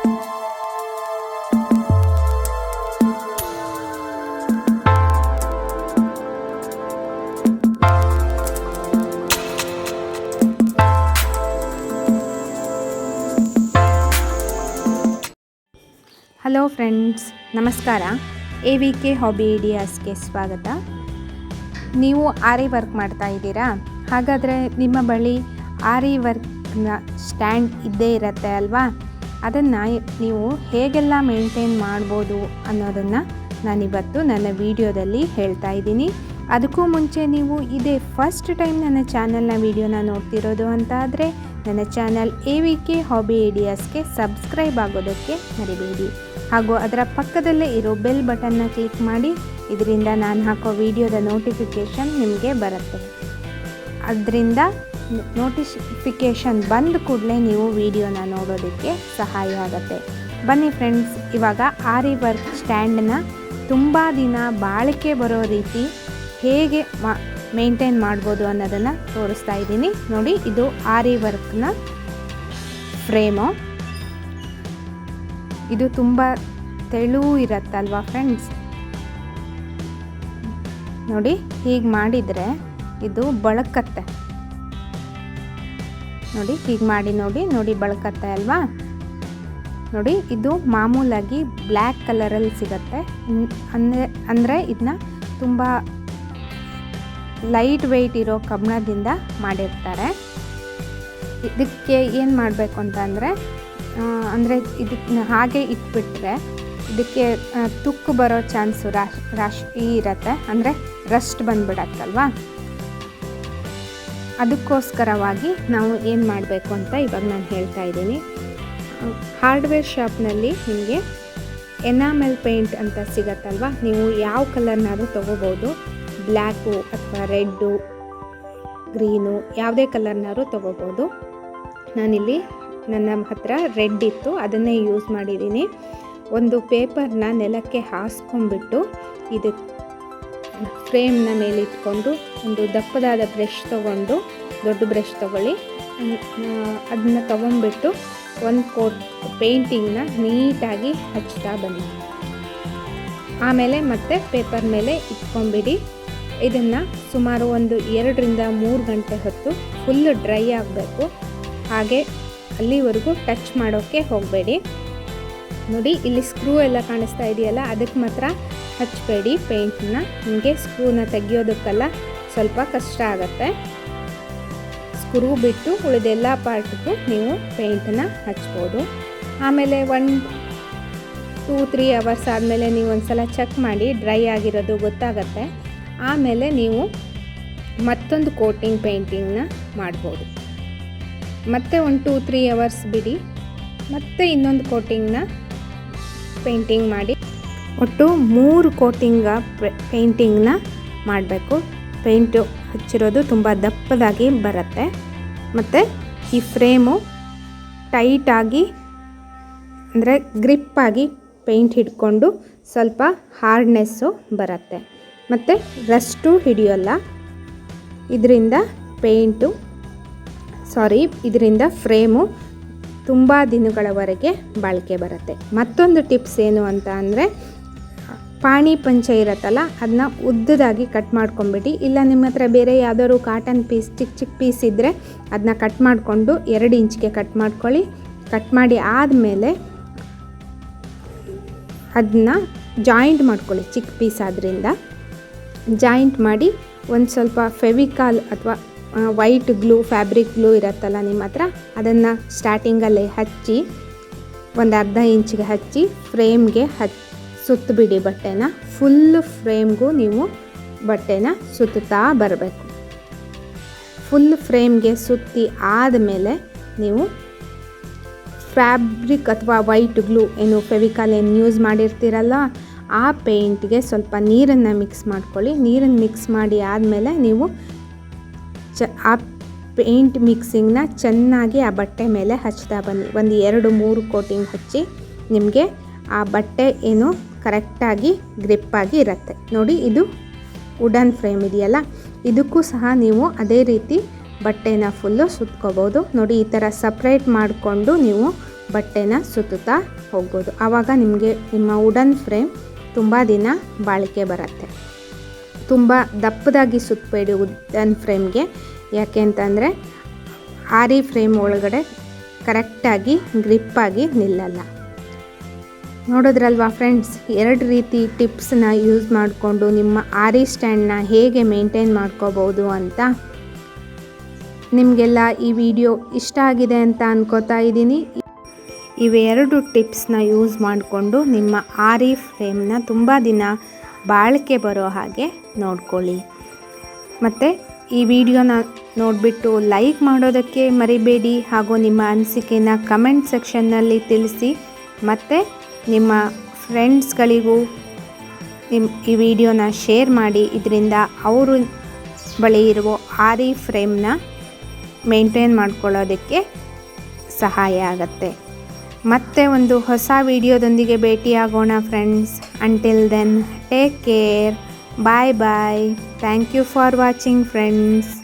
Hello friends ನಮಸ್ಕಾರ. A V K hobby ಐಡಿಯಾಸ್ಗೆ ಸ್ವಾಗತ. ನೀವು ಆರಿ ವರ್ಕ್ ಮಾಡ್ತಾ ಇದ್ದೀರಾ? ಹಾಗಾದರೆ ನಿಮ್ಮ ಬಳಿ ಆರಿ ವರ್ಕ್ನ ಸ್ಟ್ಯಾಂಡ್ ಇದ್ದೇ ಇರುತ್ತೆ ಅಲ್ವಾ? ಅದನ್ನು ನೀವು ಹೇಗೆಲ್ಲ ಮೇಂಟೈನ್ ಮಾಡ್ಬೋದು ಅನ್ನೋದನ್ನು ನಾನಿವತ್ತು ನನ್ನ ವಿಡಿಯೋದಲ್ಲಿ ಹೇಳ್ತಾ ಇದ್ದೀನಿ. ಅದಕ್ಕೂ ಮುಂಚೆ ನೀವು ಇದೇ ಫಸ್ಟ್ ಟೈಮ್ ನನ್ನ ಚಾನಲ್ನ ವಿಡಿಯೋನ ನೋಡ್ತಿರೋದು ಅಂತ ಆದರೆ ನನ್ನ channel A V K hobby ಐಡಿಯಾಸ್ಗೆ subscribe ಆಗೋದಕ್ಕೆ ಮರಿಬೇಡಿ. ಹಾಗೂ ಅದರ ಪಕ್ಕದಲ್ಲೇ ಇರೋ ಬೆಲ್ ಬಟನ್ನ ಕ್ಲಿಕ್ ಮಾಡಿ, ಇದರಿಂದ ನಾನು ಹಾಕೋ ವಿಡಿಯೋದ ನೋಟಿಫಿಕೇಷನ್ ನಿಮಗೆ ಬರುತ್ತೆ. ಅದರಿಂದ ನೋಟಿಫಿಕೇಷನ್ ಬಂದ ಕೂಡಲೇ ನೀವು ವಿಡಿಯೋನ ನೋಡೋದಕ್ಕೆ ಸಹಾಯ ಆಗುತ್ತೆ. ಬನ್ನಿ ಫ್ರೆಂಡ್ಸ್ ಇವಾಗ ಆರಿ ವರ್ಕ್ ಸ್ಟ್ಯಾಂಡನ್ನ ತುಂಬ ದಿನ ಬಾಳಿಕೆ ಬರೋ ರೀತಿ ಹೇಗೆ ಮಾ ಮೇಂಟೈನ್ ಮಾಡ್ಬೋದು ಅನ್ನೋದನ್ನು ತೋರಿಸ್ತಾ ಇದ್ದೀನಿ. ನೋಡಿ, ಇದು ಆರಿ ವರ್ಕ್ನ ಫ್ರೇಮು ಇದು ತುಂಬ ತೆಳು ಇರತ್ತಲ್ವಾ ಫ್ರೆಂಡ್ಸ್ ನೋಡಿ, ಹೀಗೆ ಮಾಡಿದರೆ ಇದು ಬಳಕತ್ತೆ. ನೋಡಿ, ಹೀಗೆ ಮಾಡಿ ನೋಡಿ ನೋಡಿ ಬಳಕತ್ತೆ ಅಲ್ವಾ? ನೋಡಿ, ಇದು ಮಾಮೂಲಾಗಿ ಬ್ಲ್ಯಾಕ್ ಕಲರಲ್ಲಿ ಸಿಗತ್ತೆ. ಅಂದರೆ ಅಂದರೆ ಇದನ್ನ ತುಂಬ ಲೈಟ್ ವೆಯ್ಟ್ ಇರೋ ಕಬ್ಬಿಣದಿಂದ ಮಾಡಿರ್ತಾರೆ. ಇದಕ್ಕೆ ಏನು ಮಾಡಬೇಕು ಅಂತ ಅಂದರೆ ಅಂದರೆ ಇದಕ್ಕೆ ಹಾಗೆ ಇಟ್ಬಿಟ್ರೆ ಇದಕ್ಕೆ ತುಕ್ಕು ಬರೋ ಚಾನ್ಸು ರಾಶ್ ರಾಶ್ ಇರತ್ತೆ. ಅಂದರೆ ರಸ್ಟ್ ಬಂದ್ಬಿಡತ್ತಲ್ವಾ? ಅದಕ್ಕೋಸ್ಕರವಾಗಿ ನಾವು ಏನು ಮಾಡಬೇಕು ಅಂತ ಇವಾಗ ನಾನು ಹೇಳ್ತಾ ಇದ್ದೀನಿ. ಹಾರ್ಡ್ವೇರ್ ಶಾಪ್ನಲ್ಲಿ ನಿಮಗೆ ಎನಾಮೆಲ್ ಪೇಂಟ್ ಅಂತ ಸಿಗತ್ತಲ್ವ? ನೀವು ಯಾವ ಕಲರ್ನಾದರೂ ತೊಗೋಬೋದು. ಬ್ಲ್ಯಾಕು ಅಥವಾ ರೆಡ್ಡು ಗ್ರೀನು ಯಾವುದೇ ಕಲರ್ನಾದ್ರೂ ತೊಗೋಬೋದು. ನಾನಿಲ್ಲಿ ನನ್ನ ಹತ್ರ ರೆಡ್ ಇತ್ತು, ಅದನ್ನೇ ಯೂಸ್ ಮಾಡಿದ್ದೀನಿ. ಒಂದು ಪೇಪರ್ನ ನೆಲಕ್ಕೆ ಹಾಸ್ಕೊಂಡ್ಬಿಟ್ಟು ಇದು ಫ್ರೇಮ್ನ ಮೇಲೆ ಇಟ್ಕೊಂಡು ಒಂದು ದಪ್ಪದಾದ ಬ್ರಷ್ ತೊಗೊಂಡು, ದೊಡ್ಡ ಬ್ರಷ್ ತೊಗೊಳ್ಳಿ. ಅದನ್ನ ತೊಗೊಂಡ್ಬಿಟ್ಟು ಒಂದು ಕೋಟ್, ಪೇಂಟಿಂಗ್ನ ನೀಟಾಗಿ ಹಚ್ತಾ ಬನ್ನಿ. ಆಮೇಲೆ ಮತ್ತೆ ಪೇಪರ್ ಮೇಲೆ ಇಟ್ಕೊಂಬಿಡಿ. ಇದನ್ನು ಸುಮಾರು ಒಂದು ಎರಡರಿಂದ ಮೂರು ಗಂಟೆ ಹೊತ್ತು ಫುಲ್ ಡ್ರೈ ಆಗಬೇಕು. ಹಾಗೆ ಅಲ್ಲಿವರೆಗೂ ಟಚ್ ಮಾಡೋಕ್ಕೆ ಹೋಗಬೇಡಿ. ನೋಡಿ, ಇಲ್ಲಿ ಸ್ಕ್ರೂ ಎಲ್ಲ ಕಾಣಿಸ್ತಾ ಇದೆಯಲ್ಲ, ಅದಕ್ಕೆ ಮಾತ್ರ ಹಚ್ಚಬೇಡಿ ಪೇಂಟನ್ನ ನಿಮಗೆ ಸ್ಕ್ರೂನ ತೆಗಿಯೋದಕ್ಕೆಲ್ಲ ಸ್ವಲ್ಪ ಕಷ್ಟ ಆಗುತ್ತೆ. ಸ್ಕ್ರೂ ಬಿಟ್ಟು ಉಳಿದೆಲ್ಲ ಪಾರ್ಟ್ಗೂ ನೀವು ಪೇಂಟನ್ನ ಹಚ್ಬೋದು. ಆಮೇಲೆ ಒನ್, ಟೂ, ತ್ರೀ ಅವರ್ಸ್ ಆದಮೇಲೆ ನೀವು ಒಂದು ಸಲ ಚೆಕ್ ಮಾಡಿ ಡ್ರೈ ಆಗಿರೋದು ಗೊತ್ತಾಗತ್ತೆ. ಆಮೇಲೆ ನೀವು ಮತ್ತೊಂದು ಕೋಟಿಂಗ್ ಪೇಂಟಿಂಗ್ನ ಮಾಡ್ಬೋದು. ಮತ್ತೆ ಒಂದು ಟೂ, ತ್ರೀ ಅವರ್ಸ್ ಬಿಡಿ. ಮತ್ತೆ ಇನ್ನೊಂದು ಕೋಟಿಂಗ್ನ ಪೇಂಟಿಂಗ್ ಮಾಡಿ. ಒಟ್ಟು ಮೂರು ಕೋಟಿಂಗ ಪೇಂಟಿಂಗ್ನ ಮಾಡಬೇಕು. ಪೇಂಟು ಹಚ್ಚಿರೋದು ತುಂಬ ದಪ್ಪದಾಗಿ ಬರುತ್ತೆ. ಮತ್ತು ಈ ಫ್ರೇಮು ಟೈಟಾಗಿ ಅಂದರೆ ಗ್ರಿಪ್ಪಾಗಿ ಪೇಂಟ್ ಹಿಡ್ಕೊಂಡು ಸ್ವಲ್ಪ ಹಾರ್ಡ್ನೆಸ್ಸು ಬರುತ್ತೆ. ಮತ್ತು ರಸ್ಟು ಹಿಡಿಯೋಲ್ಲ. ಇದರಿಂದ ಪೇಂಟು, ಸಾರಿ, ಇದರಿಂದ ಫ್ರೇಮು ತುಂಬ ದಿನಗಳವರೆಗೆ ಬಾಳಿಕೆ ಬರುತ್ತೆ. ಮತ್ತೊಂದು ಟಿಪ್ಸ್ ಏನು ಅಂತ ಅಂದರೆ ಪಾಣಿ ಪಂಚ ಇರತ್ತಲ್ಲ ಅದನ್ನ ಉದ್ದದಾಗಿ ಕಟ್ ಮಾಡ್ಕೊಂಬಿಟ್ಟು ಇಲ್ಲ ನಿಮ್ಮ ಹತ್ರ ಬೇರೆ ಯಾವ್ದಾದ್ರು ಕಾಟನ್ ಪೀಸ್ ಚಿಕ್ಕ ಚಿಕ್ಕ ಪೀಸ್ ಇದ್ದರೆ ಅದನ್ನ ಕಟ್ ಮಾಡಿಕೊಂಡು ಎರಡು ಇಂಚಿಗೆ ಕಟ್ ಮಾಡ್ಕೊಳ್ಳಿ. ಕಟ್ ಮಾಡಿ ಆದಮೇಲೆ ಅದನ್ನ ಜಾಯಿಂಟ್ ಮಾಡ್ಕೊಳ್ಳಿ ಚಿಕ್ಕ ಪೀಸ್ ಆದ್ದರಿಂದ ಜಾಯಿಂಟ್ ಮಾಡಿ ಒಂದು ಸ್ವಲ್ಪ ಫೆವಿಕಾಲ್ ಅಥವಾ ವೈಟ್ ಗ್ಲೂ ಫ್ಯಾಬ್ರಿಕ್ ಗ್ಲೂ ಇರುತ್ತಲ್ಲ ನಿಮ್ಮ ಹತ್ರ, ಅದನ್ನು ಸ್ಟಾರ್ಟಿಂಗಲ್ಲೇ ಹಚ್ಚಿ ಒಂದು ಅರ್ಧ ಇಂಚಿಗೆ ಹಚ್ಚಿ ಫ್ರೇಮ್ಗೆ ಹಚ್ ಸುತ್ತಬಿಡಿ ಬಟ್ಟೆನ. ಫುಲ್ ಫ್ರೇಮ್ಗೂ ನೀವು ಬಟ್ಟೆನ ಸುತ್ತುತ್ತಾ ಬರಬೇಕು. ಫುಲ್ ಫ್ರೇಮ್ಗೆ ಸುತ್ತಿ ಆದಮೇಲೆ ನೀವು ಫ್ಯಾಬ್ರಿಕ್ ಅಥವಾ ವೈಟ್ ಗ್ಲೂ ಏನು ಫೆವಿಕಾಲ್ ಏನು ಯೂಸ್ ಮಾಡಿರ್ತೀರಲ್ಲ, ಆ ಪೇಂಟ್ಗೆ ಸ್ವಲ್ಪ ನೀರನ್ನು ಮಿಕ್ಸ್ ಮಾಡ್ಕೊಳ್ಳಿ. ನೀರನ್ನು ಮಿಕ್ಸ್ ಮಾಡಿ ಆದಮೇಲೆ ನೀವು ಚ, ಆ ಪೇಂಟ್ ಮಿಕ್ಸಿಂಗ್ನ ಚೆನ್ನಾಗಿ ಆ ಬಟ್ಟೆ ಮೇಲೆ ಹಚ್ತಾ ಬನ್ನಿ. ಒಂದು ಎರಡು ಮೂರು ಕೋಟಿಂಗ್ ಹಚ್ಚಿ ನಿಮಗೆ ಆ ಬಟ್ಟೆ ಏನು ಕರೆಕ್ಟಾಗಿ ಗ್ರಿಪ್ಪಾಗಿ ಇರುತ್ತೆ. ನೋಡಿ, ಇದು ವುಡನ್ ಫ್ರೇಮ್ ಇದೆಯಲ್ಲ? ಇದಕ್ಕೂ ಸಹ ನೀವು ಅದೇ ರೀತಿ ಬಟ್ಟೆನ ಫುಲ್ಲು ಸುತ್ಕೋಬೋದು ನೋಡಿ, ಈ ಥರ ಸಪ್ರೇಟ್ ಮಾಡಿಕೊಂಡು ನೀವು ಬಟ್ಟೆನ ಸುತ್ತುತ್ತಾ ಹೋಗ್ಬೋದು. ಆವಾಗ ನಿಮಗೆ ನಿಮ್ಮ ವುಡನ್ ಫ್ರೇಮ್ ತುಂಬ ದಿನ ಬಾಳಿಕೆ ಬರುತ್ತೆ. ತುಂಬ ದಪ್ಪದಾಗಿ ಸುತ್ತಬೇಡಿ ವುಡನ್ ಫ್ರೇಮ್ಗೆ ಯಾಕೆ ಅಂತಂದರೆ ಆರಿ ಫ್ರೇಮ್ ಒಳಗಡೆ ಕರೆಕ್ಟಾಗಿ ಗ್ರಿಪ್ಪಾಗಿ ನಿಲ್ಲಲ್ಲ. ನೋಡಿದ್ರಲ್ವಾ ಫ್ರೆಂಡ್ಸ್ ಎರಡು ರೀತಿ ಟಿಪ್ಸ್ನ ಯೂಸ್ ಮಾಡಿಕೊಂಡು ನಿಮ್ಮ ಆರಿ ಸ್ಟ್ಯಾಂಡ್ನ ಹೇಗೆ ಮೇಂಟೈನ್ ಮಾಡ್ಕೋಬೋದು ಅಂತ ನಿಮಗೆಲ್ಲ ಈ ವಿಡಿಯೋ ಇಷ್ಟ ಆಗಿದೆ ಅಂತ ಅನ್ಕೋತಾ ಇದ್ದೀನಿ. ಇವೆರಡು ಟಿಪ್ಸ್ನ ಯೂಸ್ ಮಾಡಿಕೊಂಡು ನಿಮ್ಮ ಆರಿ ಫ್ರೇಮ್ನ ತುಂಬ ದಿನ ಬಾಳಿಕೆ ಬರೋ ಹಾಗೆ ನೋಡ್ಕೊಳ್ಳಿ. ಮತ್ತು ಈ ವಿಡಿಯೋನ ನೋಡಿಬಿಟ್ಟು ಲೈಕ್ ಮಾಡೋದಕ್ಕೆ ಮರಿಬೇಡಿ ಹಾಗೂ ನಿಮ್ಮ ಅನಿಸಿಕೆನ ಕಮೆಂಟ್ ಸೆಕ್ಷನ್ನಲ್ಲಿ ತಿಳಿಸಿ. ಮತ್ತು ನಿಮ್ಮ ಫ್ರೆಂಡ್ಸ್ಗಳಿಗೂ ನಿಮ್ಮ ಈ ವಿಡಿಯೋನ ಶೇರ್ ಮಾಡಿ, ಇದರಿಂದ ಅವರು ಬಳಿ ಇರುವ ಆರಿ ಫ್ರೇಮ್ನ ಮೇಂಟೈನ್ ಮಾಡ್ಕೊಳ್ಳೋದಕ್ಕೆ ಸಹಾಯ ಆಗುತ್ತೆ. ಮತ್ತೆ ಒಂದು ಹೊಸ ವಿಡಿಯೋದೊಂದಿಗೆ ಭೇಟಿಯಾಗೋಣ friends. Until then take care bye bye thank you for watching friends